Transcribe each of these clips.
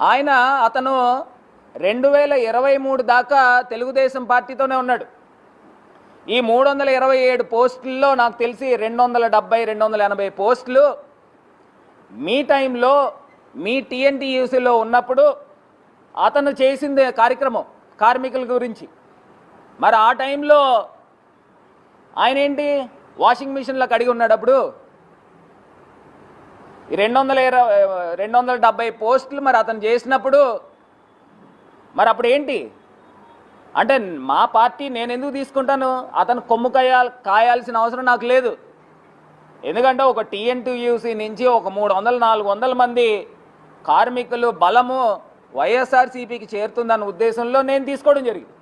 ఆయన అతను రెండు వేల ఇరవై మూడు దాకా తెలుగుదేశం పార్టీతోనే ఉన్నాడు. ఈ మూడు వందల ఇరవై ఏడు పోస్టుల్లో నాకు తెలిసి రెండు వందల డెబ్బై రెండు వందల ఎనభై పోస్టులు మీ టైంలో మీ టీఎన్టీయూసీలో ఉన్నప్పుడు అతను చేసింది కార్యక్రమం కార్మికుల గురించి. మరి ఆ టైంలో ఆయన ఏంటి? వాషింగ్ మిషన్లో కడిగి ఉన్నాడు అప్పుడు. రెండు వందల ఇరవై రెండు వందల డెబ్బై పోస్టులు మరి అతను చేసినప్పుడు మరి అప్పుడు ఏంటి? అంటే మా పార్టీ నేను ఎందుకు తీసుకుంటాను? అతను కొమ్ము కాయ కాయాల్సిన అవసరం నాకు లేదు. ఎందుకంటే ఒక టీఎన్టీయూసీ నుంచి ఒక మూడు వందల నాలుగు వందల మంది కార్మికులు బలము వైఎస్ఆర్సీపీకి చేరుతుందన్న ఉద్దేశంలో నేను తీసుకోవడం జరిగింది.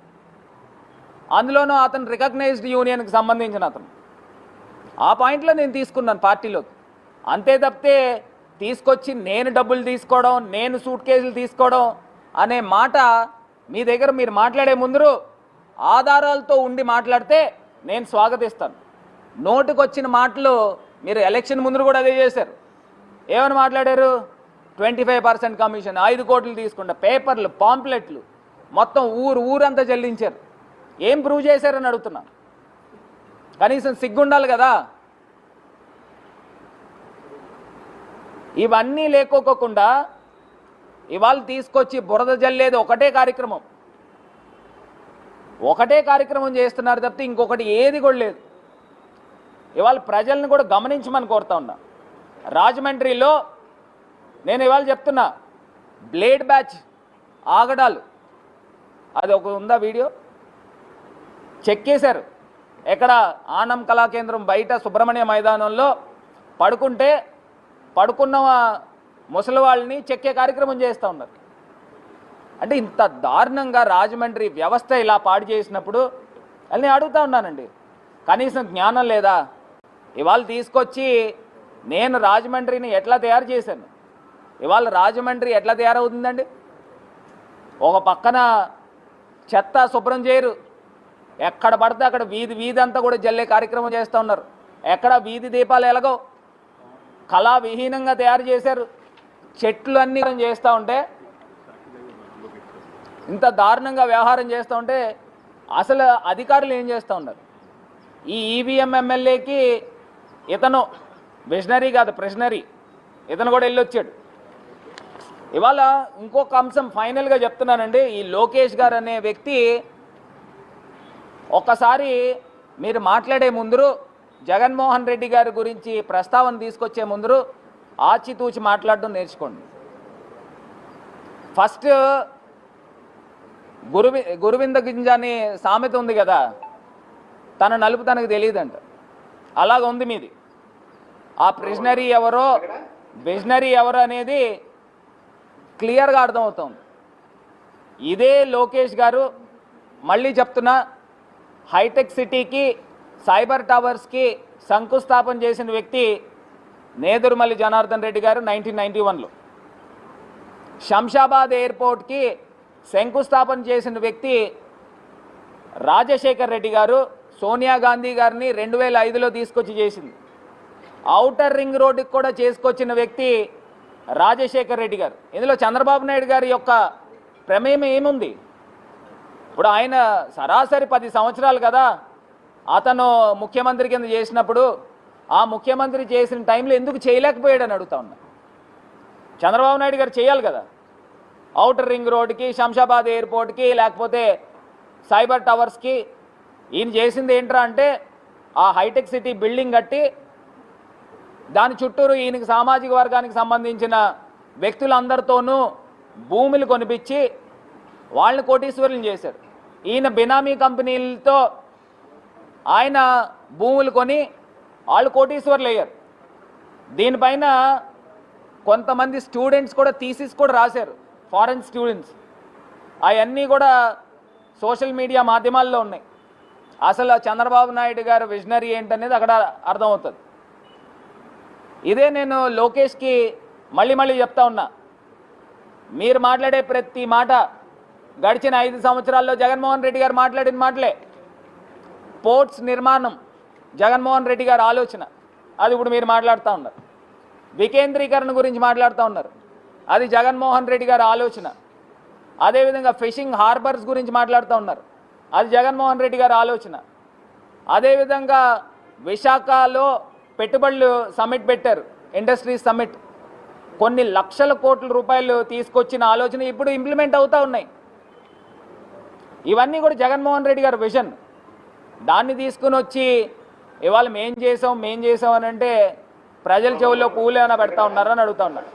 అందులోనూ అతను రికగ్నైజ్డ్ యూనియన్కి సంబంధించిన అతను. ఆ పాయింట్లో నేను తీసుకున్నాను పార్టీలోకి. అంతే తప్పితే తీసుకొచ్చి నేను డబ్బులు తీసుకోవడం నేను సూట్ కేసులు తీసుకోవడం అనే మాట మీ దగ్గర మీరు మాట్లాడే ముందు ఆధారాలతో ఉండి మాట్లాడితే నేను స్వాగతిస్తాను. నోటుకొచ్చిన మాటలు మీరు ఎలక్షన్ ముందు కూడా అదే చేశారు. ఏమని మాట్లాడారు? ట్వంటీ ఫైవ్ పర్సెంట్ కమిషన్ ఐదు కోట్లు తీసుకుంటా పేపర్లు పాంప్లెట్లు మొత్తం ఊరు ఊరంతా చెల్లించారు. ఏం ప్రూవ్ చేశారని అడుగుతున్నాను. కనీసం సిగ్గుండాలి కదా. ఇవన్నీ లేకోకుండా ఇవాళ తీసుకొచ్చి బురద జల్లేది ఒకటే కార్యక్రమం. ఒకటే కార్యక్రమం చేస్తున్నారు తప్పితే ఇంకొకటి ఏది కూడా లేదు. ఇవాళ ప్రజల్ని కూడా గమనించమని కోరుతా ఉన్నా. రాజమండ్రిలో నేను ఇవాళ చెప్తున్నా బ్లేడ్ బ్యాచ్ ఆగడాలు. అది ఒక ఉందా వీడియో? చెక్ చేశారు. ఎక్కడ ఆనం కళాకేంద్రం బయట సుబ్రహ్మణ్య మైదానంలో పడుకుంటే పడుకున్న ముసలి వాళ్ళని చెక్కే కార్యక్రమం చేస్తూ ఉన్నారు. అంటే ఇంత దారుణంగా రాజమండ్రి వ్యవస్థ ఇలా పాడు చేసినప్పుడు వాళ్ళని అడుగుతా ఉన్నానండి. కనీసం జ్ఞానం లేదా? ఇవాళ తీసుకొచ్చి నేను రాజమండ్రిని ఎట్లా తయారు చేశాను? ఇవాళ రాజమండ్రి ఎట్లా తయారవుతుందండి? ఒక పక్కన చెత్త శుభ్రం చేయరు. ఎక్కడ పడితే అక్కడ వీధి వీధి అంతా కూడా జల్లే కార్యక్రమం చేస్తూ ఉన్నారు. ఎక్కడ వీధి దీపాలు ఎలాగో కళా విహీనంగా తయారు చేశారు. చెట్లు అన్నీ చేస్తూ ఉంటే ఇంత దారుణంగా వ్యవహారం చేస్తూ ఉంటే అసలు అధికారులు ఏం చేస్తూ ఉన్నారు? ఈ ఈవీఎం ఎమ్మెల్యేకి ఇతను విజనరీ కాదు ప్రెషనరీ ఇతను కూడా వెళ్ళొచ్చాడు. ఇవాళ ఇంకొక అంశం ఫైనల్గా చెప్తున్నానండి. ఈ లోకేష్ గారు అనే వ్యక్తి ఒక్కసారి మీరు మాట్లాడే ముందు జగన్మోహన్ రెడ్డి గారి గురించి ప్రస్తావన తీసుకొచ్చే ముందు ఆచితూచి మాట్లాడడం నేర్చుకోండి. ఫస్ట్ గురువి గురువింద గింజ అని సామెత ఉంది కదా తన నలుపు తనకు తెలియదంట. అలాగ ఉంది మీది. ఆ ప్రిజనరీ ఎవరో విజనరీ ఎవరు అనేది క్లియర్గా అర్థమవుతుంది. ఇదే లోకేష్ గారు మళ్ళీ చెప్తున్నా హైటెక్ సిటీకి సైబర్ టవర్స్కి శంకుస్థాపన చేసిన వ్యక్తి నేదురుమల్లి జనార్దన్ రెడ్డి గారు నైన్టీన్ నైంటీ వన్లో. శంషాబాద్ ఎయిర్పోర్ట్కి శంకుస్థాపన చేసిన వ్యక్తి రాజశేఖర్ రెడ్డి గారు సోనియా గాంధీ గారిని రెండు వేల ఐదులో తీసుకొచ్చి చేసింది. ఔటర్ రింగ్ రోడ్డుకి కూడా చేసుకొచ్చిన వ్యక్తి రాజశేఖర్ రెడ్డి గారు. ఇందులో చంద్రబాబు నాయుడు గారి యొక్క ప్రమేయం ఏముంది? ఇప్పుడు ఆయన సరాసరి పది సంవత్సరాలు కదా అతను ముఖ్యమంత్రి కింద చేసినప్పుడు ఆ ముఖ్యమంత్రి చేసిన టైంలో ఎందుకు చేయలేకపోయాడని అడుగుతా ఉన్నా. చంద్రబాబు నాయుడు గారు చేయాలి కదా. ఔటర్ రింగ్ రోడ్కి శంషాబాద్ ఎయిర్పోర్ట్కి లేకపోతే సైబర్ టవర్స్కి ఈయన చేసింది ఏంట్రా అంటే ఆ హైటెక్ సిటీ బిల్డింగ్ కట్టి దాని చుట్టూరు ఈయనకి సామాజిక వర్గానికి సంబంధించిన వ్యక్తులందరితోనూ భూములు కొనిపించి వాళ్ళని కోటీశ్వరులు చేశారు ఈయన బినామీ కంపెనీలతో ఆయన భూములు కొని వాళ్ళు కోటీశ్వర్లు అయ్యారు. దీనిపైన కొంతమంది స్టూడెంట్స్ కూడా థీసిస్ కూడా రాశారు ఫారెన్ స్టూడెంట్స్. అవన్నీ కూడా సోషల్ మీడియా మాధ్యమాల్లో ఉన్నాయి. అసలు చంద్రబాబు నాయుడు గారు విజనరీ ఏంటనేది అక్కడ అర్థమవుతుంది. ఇదే నేను లోకేష్కి మళ్ళీ మళ్ళీ చెప్తా ఉన్నా. మీరు మాట్లాడే ప్రతి మాట గడిచిన ఐదు సంవత్సరాల్లో జగన్మోహన్ రెడ్డి గారు మాట్లాడిన మాటలే. పోర్ట్స్ నిర్మాణం జగన్మోహన్ రెడ్డి గారి ఆలోచన. అది ఇప్పుడు మీరు మాట్లాడుతూ ఉన్నారు. వికేంద్రీకరణ గురించి మాట్లాడుతూ ఉన్నారు. అది జగన్మోహన్ రెడ్డి గారి ఆలోచన. అదేవిధంగా ఫిషింగ్ హార్బర్స్ గురించి మాట్లాడుతూ ఉన్నారు. అది జగన్మోహన్ రెడ్డి గారి ఆలోచన. అదేవిధంగా విశాఖలో పెట్టుబడులు సమ్మిట్ పెట్టారు ఇండస్ట్రీస్ సమ్మిట్. కొన్ని లక్షల కోట్ల రూపాయలు తీసుకొచ్చిన ఆలోచన ఇప్పుడు ఇంప్లిమెంట్ అవుతూ ఉన్నాయి. ఇవన్నీ కూడా జగన్మోహన్ రెడ్డి గారి విజన్. దాన్ని తీసుకుని వచ్చి ఇవాళ మేం చేసాం మేం చేసాం అని అంటే ప్రజల చెవుల్లో పూలు ఏమైనా పెడతా ఉన్నారని అడుగుతా ఉన్నారు